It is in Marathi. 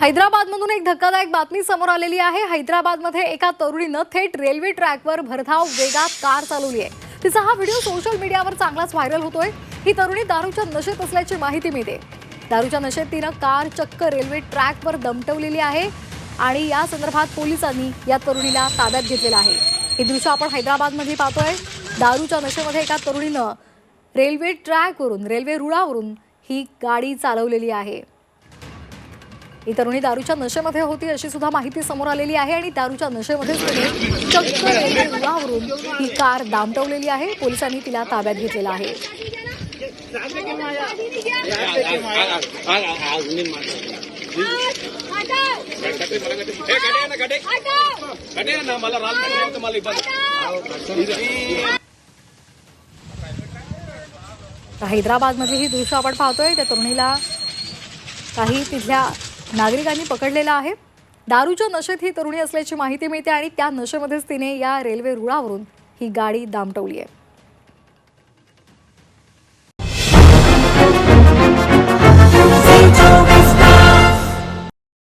हैदराबादमधून एक धक्कादायक बातमी समोर आलेली आहे. हैदराबादमध्ये एका तरुणीनं थेट रेल्वे ट्रॅकवर भरधाव वेगात कार चालवली आहे. तिचा हा व्हिडिओ सोशल मीडियावर चांगलाच व्हायरल होतोय. ही तरुणी दारूच्या नशेत असल्याची माहिती मिळते. दारूच्या नशेत तिनं कार चक्क रेल्वे ट्रॅकवर दमटवलेली आहे आणि या संदर्भात पोलिसांनी या तरुणीला ताब्यात घेतलेलं आहे. हे दृश्य आपण हैदराबादमध्ये पाहतोय. दारूच्या नशेमध्ये एका तरुणीनं रेल्वे ट्रॅकवरून रेल्वे रुळावरून ही गाडी चालवलेली आहे. ही तरुणी दारूच्या नशेमध्ये होती अशी सुद्धा माहिती समोर आलेली आहे आणि दारूच्या नशेमध्ये तिने चक्क रेल्वे रुळावरून ही कार दामटवलेली आहे. पोलिसांनी तिला ताब्यात घेतलेलं आहे. मला ही दृश्य आपण पाहतोय. त्या तरुणीला काही तिथल्या नागरिकांनी पकडलेलं आहे. दारूच्या नशेत ही तरुणी असल्याची माहिती मिळते आणि त्या नशेमध्येच तिने या रेल्वे रुळावरून ही गाडी दामटवली आहे.